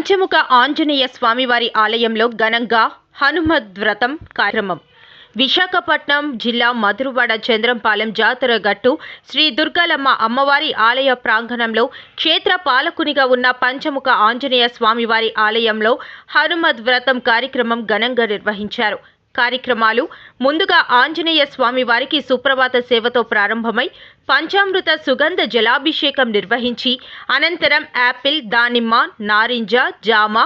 పంచముఖ ఆంజనేయ స్వామివారి ఆలయంలో ఘనంగా హనుమద్ వ్రతం కార్యక్రమం. విశాఖపట్నం జిల్లా మధురవాడ చంద్రంపాలెం జాతర గట్టు శ్రీ దుర్గాలమ్మ అమ్మవారి ఆలయ ప్రాంగణంలో క్షేత్ర పాలకునిగా ఉన్న పంచముఖ ఆంజనేయ స్వామివారి ఆలయంలో హనుమద్ వ్రతం కార్యక్రమం ఘనంగా నిర్వహించారు. కార్యక్రమాలు ముందుగా ఆంజనేయ స్వామి వారికి సుప్రభాత సేవతో ప్రారంభమై పంచామృత సుగంధ జలాభిషేకం నిర్వహించి అనంతరం యాపిల్ దానిమ్మ నారింజ జామ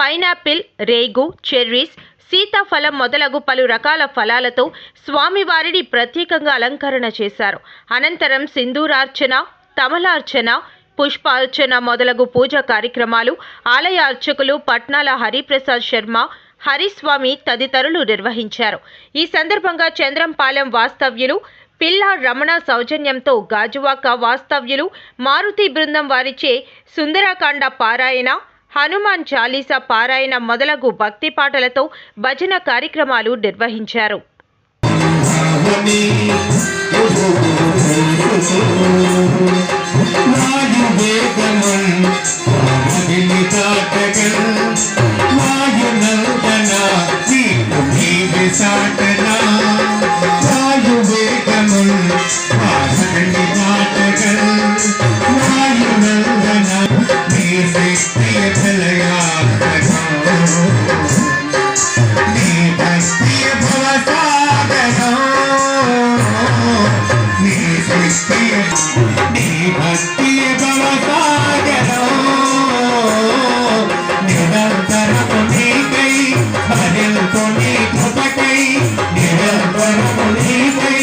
పైనాపిల్ రేగు చెర్రీస్ సీతాఫలం మొదలగు పలు రకాల ఫలాలతో స్వామివారిని ప్రత్యేకంగా అలంకరణ చేశారు. అనంతరం సింధూరార్చన తమలార్చన పుష్పార్చన మొదలగు పూజా కార్యక్రమాలు ఆలయ అర్చకులు పట్నాల హరిప్రసాద్ శర్మ హరిస్వామి తదితరులు నిర్వహించారు. ఈ సందర్భంగా చంద్రంపాలెం వాస్తవ్యులు పిల్ల రమణ సౌజన్యంతో గాజువాక వాస్తవ్యులు మారుతి బృందం వారిచే సుందరకాండ పారాయణ హనుమాన్ చాలీసా పారాయణ మొదలగు భక్తి పాటలతో భజన కార్యక్రమాలు నిర్వహించారు. భక్తి భవసాగరం నిరంతరము నీకై హరిల్పు నీ కృపకై నిరంతరము నీకై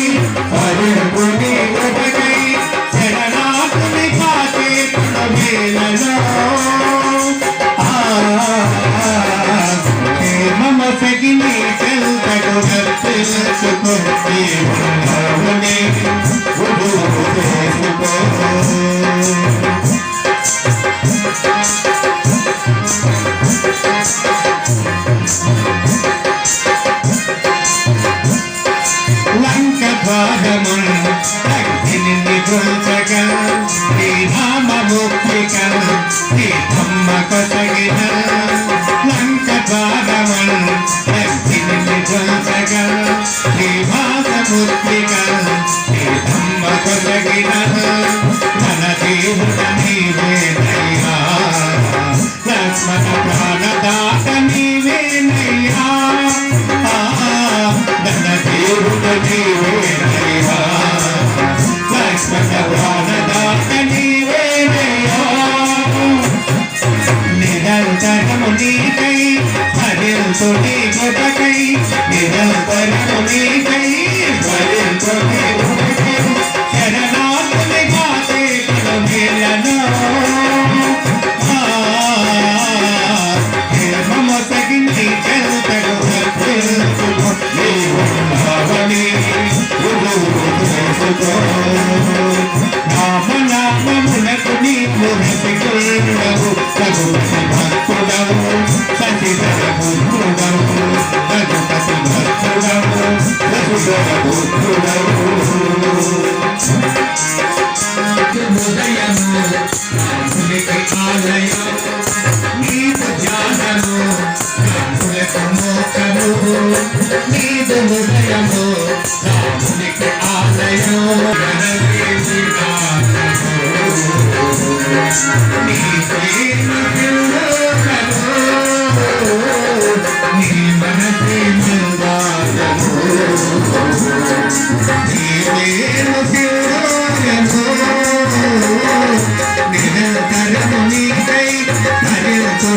హరిల్పు నీ కృపకై శరణాకుని కాకే వేలలో మమ సగిని చెంతకు గర్తించుకుంటే భావనే మన ప్రాణదాత నీవేనయ్యా ధన దేవుడు నీవేనయ్యా లక్ష్మణ ప్రాణదాత నీవేనయ్యా నిరంతరము నీకై హరించుని కొరకై నిరంతరము నీకై భరించుని నీకై హరితో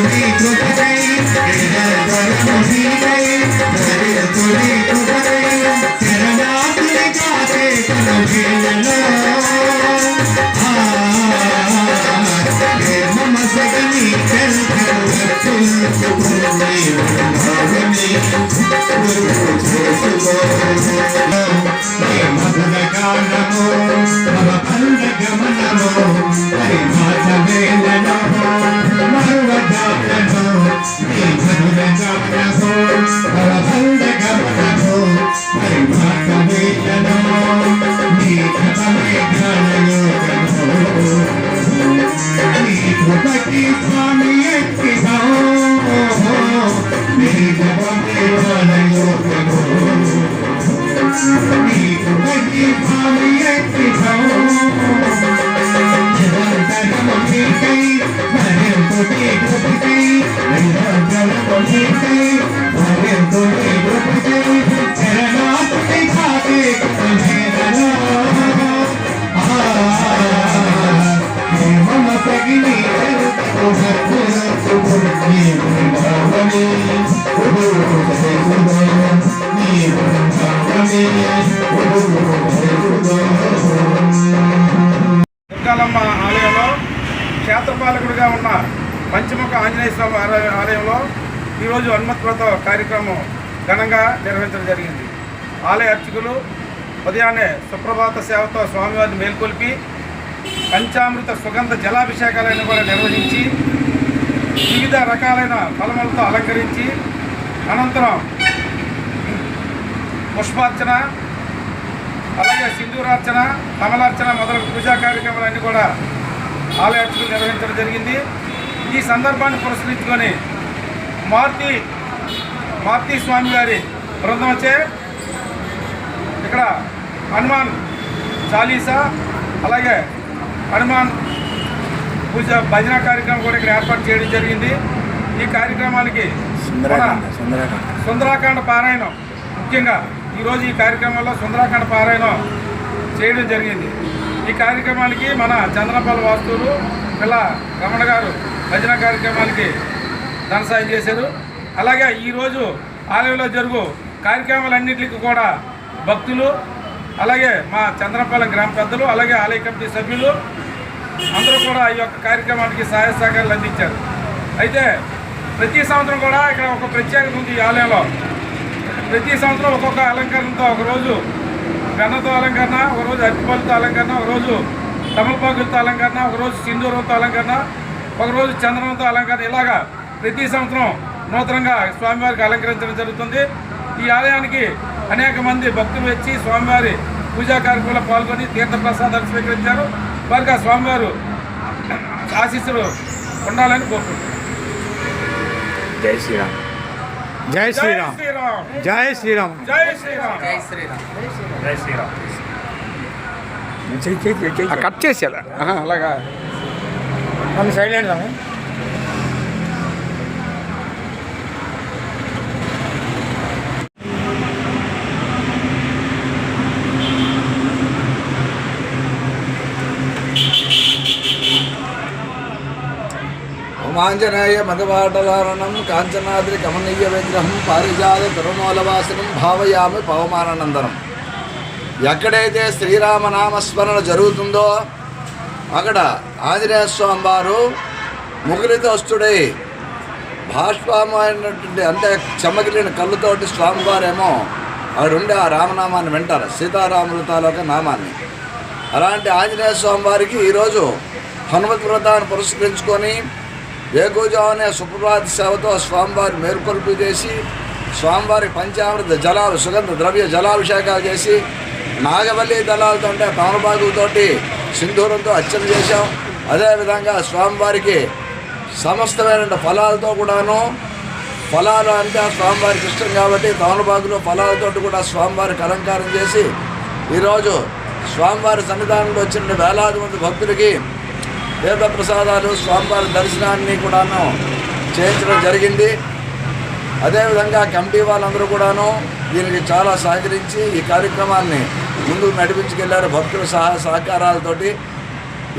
ఒకటి స్వామి ఒకటి స్వామి మరింత మరింత క్షేత్రపాలకుడిగా ఉన్న పంచముఖ ఆంజనేయ స్వామి ఆలయ- ఆలయంలో ఈరోజు హనుమత్వ్రత కార్యక్రమం ఘనంగా నిర్వహించడం జరిగింది. ఆలయ అర్చకులు ఉదయాన్నే సుప్రభాత సేవతో స్వామివారిని మేల్కొల్పి పంచామృత సుగంధ జలాభిషేకాలను కూడా నిర్వహించి వివిధ రకాలైన ఫలములతో అలంకరించి అనంతరం పుష్పార్చన అలాగే సింధూరార్చన కమలార్చన మొదలగు పూజా కార్యక్రమాలన్నీ కూడా ఆలయ అర్చకులు నిర్వహించడం జరిగింది. ఈ సందర్భాన్ని పురస్కరించుకొని మారుతి మారుతి స్వామి గారి బృందం వచ్చే ఇక్కడ హనుమాన్ చాలీసా అలాగే హనుమాన్ పూజ భజన కార్యక్రమం కూడా ఇక్కడ ఏర్పాటు చేయడం జరిగింది. ఈ కార్యక్రమానికి మన సుందరాకాండ పారాయణం ముఖ్యంగా ఈరోజు ఈ కార్యక్రమంలో సుందరాకాండ పారాయణం చేయడం జరిగింది. ఈ కార్యక్రమానికి మన చంద్రపల్లి వాస్తువులు పిల్ల రమణ గారు భజన కార్యక్రమానికి ధన సాయం చేశారు. అలాగే ఈరోజు ఆలయంలో జరుగు కార్యక్రమాలన్నింటికి కూడా భక్తులు అలాగే మా చంద్రపాలెం గ్రామ పెద్దలు అలాగే ఆలయ కమిటీ సభ్యులు అందరూ కూడా ఈ యొక్క కార్యక్రమానికి సహాయ సహకారాలు అందించారు. అయితే ప్రతి సంవత్సరం కూడా ఇక్కడ ఒక ప్రత్యేకత ఉంది ఈ ఆలయంలో. ప్రతి సంవత్సరం ఒక్కొక్క అలంకరణతో ఒకరోజు వెన్నతో అలంకరణ ఒకరోజు అరటిపళ్ళతో అలంకరణ ఒకరోజు తమలపాకులతో అలంకరణ ఒకరోజు సింధూరంతో అలంకరణ ఒకరోజు చంద్రంతో అలంకరణ. ఇలాగా ప్రతి సంవత్సరం నూతనంగా స్వామివారికి అలంకరించడం జరుగుతుంది. ఈ ఆలయానికి అనేక మంది భక్తులు వచ్చి స్వామివారి పూజా కార్యక్రమంలో పాల్గొని తీర్థప్రసాదాలు స్వీకరించారు. వారికి ఆ స్వామివారు ఆశీస్సులు ఉండాలని కోరుకుంటున్నారు జై శ్రీరామ్. జై జై శ్రీరామ్. శ్రీరామ్. జై శ్రీరామ్. జై శ్రీరామ్. జై శ్రీరామ్. ఆ, కట్ చేసేలా అలాగా. మన సైలెంట్ ఉమాంజనేయ మధువాటలారణం కాంచనాద్రి కమనీయ విగ్రహం పారిజాత తిరుమూలవాసనం భావయామి పవమానందనం ఎక్కడైతే శ్రీరామనామస్మరణ జరుగుతుందో అక్కడ ఆంజనేయ స్వామి వారు ముగిలితోస్తుడై భాష్పమైనటువంటి అంటే చెమ్మగిలిన కళ్ళుతోటి స్వామివారేమో అక్కడుండి ఆ రామనామాన్ని వింటారు సీతారాముల తాలూకా నామాన్ని. అలాంటి ఆంజనేయ స్వామి వారికి ఈరోజు హనుమత్ వ్రతాన్ని పురస్కరించుకొని వేకుజామునే సుప్రభాత సేవతో స్వామివారి మేల్కొల్పు చేసి స్వామివారి పంచామృత జలాలు సుగంధ ద్రవ్య జలాభిషేకాలు చేసి నాగవల్లి దళాలతో అంటే తమలపాకులతోటి సింధూరంతో అర్చన చేశాం. అదేవిధంగా స్వామివారికి సమస్తమైన ఫలాలతో కూడాను ఫలాలు అంటే స్వామివారికి ఇష్టం కాబట్టి తమలబాగులో ఫలాలతోటి కూడా స్వామివారికి అలంకారం చేసి ఈరోజు స్వామివారి సన్నిధానంలో వచ్చిన వేలాది మంది భక్తులకి వేద ప్రసాదాలు స్వామివారి దర్శనాన్ని కూడాను చేయించడం జరిగింది. అదేవిధంగా కమిటీ వాళ్ళందరూ కూడాను దీనికి చాలా సహకరించి ఈ కార్యక్రమాన్ని ముందుకు నడిపించుకెళ్ళారు భక్తుల సహా సహకారాలతోటి.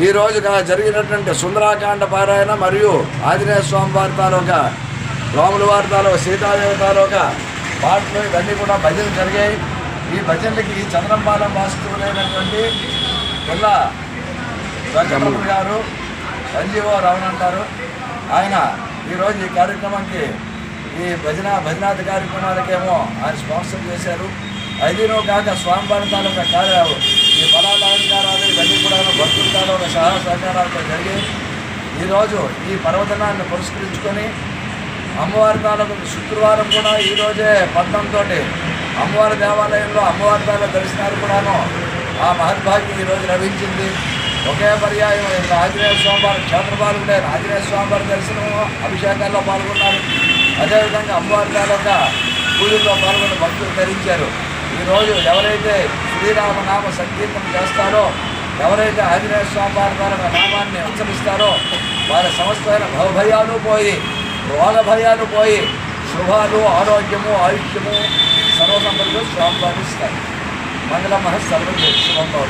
ఈ రోజుగా జరిగినటువంటి సుందరాకాండ పారాయణ మరియు ఆంజనేయ స్వామి వారి తాలూకా రాముల వారి తాలూకా సీతాదేవి తాలూకా పాటలు ఇవన్నీ కూడా భజనలు జరిగాయి. ఈ భజనలకి చంద్రంపాలెం వాస్తువులైనటువంటి పిల్ల వెంకటరమణ గారు సంజీవో రావణ్ అంటారు. ఆయన ఈరోజు ఈ కార్యక్రమానికి ఈ భజన భజనాది కార్యక్రమాలకేమో ఆయన స్పాన్సర్ చేశారు. అదినో కాక స్వామి స్వామివారి తాలూకా కార్య ఈ బలాలంకారాలు ఇవన్నీ కూడా భక్తులతో ఒక సహాయ సహకారాలతో జరిగి ఈరోజు ఈ పర్వదినాన్ని పురస్కరించుకొని అమ్మవారి తాలూకు శుక్రవారం కూడా ఈరోజే పట్నంతో అమ్మవారి దేవాలయంలో అమ్మవారి తాలూకు దర్శనాలు కూడాను ఆ మహద్భాగ్యం ఈరోజు లభించింది. ఒకే పర్యాయం ఇక్కడ ఆంజనేయ స్వామివారి క్షేత్రపాలకుడే ఆంజనేయ స్వామివారి దర్శనం అభిషేకాల్లో పాల్గొన్నారు. అదేవిధంగా అమ్మవారి తాలూకా పూజల్లో పాల్గొని భక్తులు ధరించారు ఈరోజు ఎవరైతే శ్రీరామనామ సంకీర్తనం చేస్తారో ఎవరైతే ఆంజనేయ స్వామివారి తాలూకా నామాన్ని ఉచ్చరిస్తారో వారి సమస్తమైన భవభయాలు పోయి రోగ భయాలు పోయి శుభాలు ఆరోగ్యము ఆయుష్యము సర్వసంపదలు స్వామివారి ఇస్తారు మంగళ మహస్సర్వం శుభం